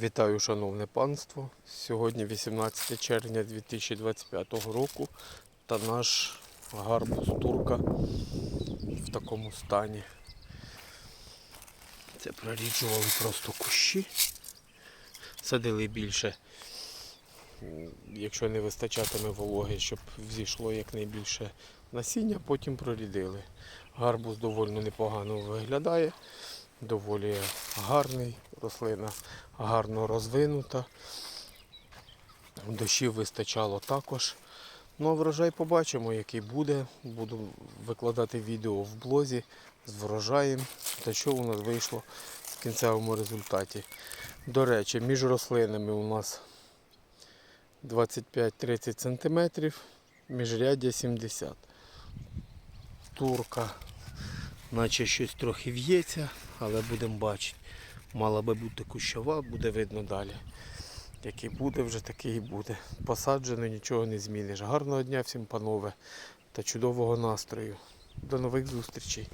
Вітаю, шановне панство. Сьогодні 18 червня 2025 року та наш гарбуз турка в такому стані. Це проріджували просто кущі. Садили більше, якщо не вистачатиме вологи, щоб взійшло якнайбільше насіння, потім прорідили. Гарбуз доволі непогано виглядає, доволі гарний, рослина гарно розвинута. Дощів вистачало також. Ну, а врожай побачимо, який буде. Буду викладати відео в блозі з врожаєм та що у нас вийшло в кінцевому результаті. До речі, між рослинами у нас 25-30 см, міжряддя 70 Турка, наче щось трохи в'ється, але будемо бачити. Мала би бути кущова, буде видно далі. Який буде, вже такий і буде. Посаджено, нічого не зміниш. Гарного дня всім, панове, та чудового настрою. До нових зустрічей.